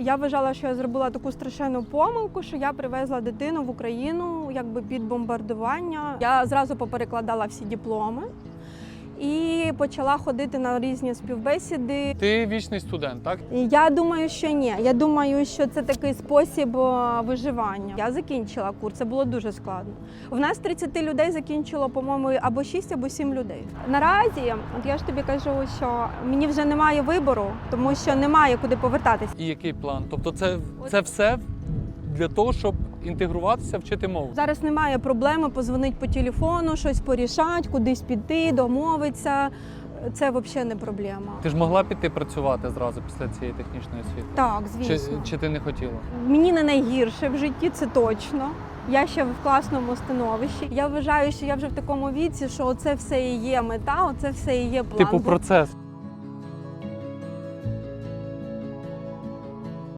Я вважала, що я зробила таку страшенну помилку, що я привезла дитину в Україну якби під бомбардування. Я зразу поперекладала всі дипломи почала ходити на різні співбесіди. Ти вічний студент, так? Я думаю, що ні. Я думаю, що це такий спосіб е, виживання. Я закінчила курс, це було дуже складно. В нас 30 людей закінчило, по-моєму, або 6, або 7 людей. Наразі, от я ж тобі кажу, що мені вже немає вибору, тому що немає куди повертатись. І який план? Тобто, це, це все для того, щоб інтегруватися, вчити мову. Зараз немає проблеми позвонити по телефону, щось порішати, кудись піти, домовитися. Це взагалі не проблема. Ти ж могла піти працювати зразу після цієї технічної освіти? Так, звісно. чи ти не хотіла? Мені не найгірше в житті, це точно. Я ще в класному становищі. Я вважаю, що я вже в такому віці, що це все і є мета, оце все і є план. Типу процес.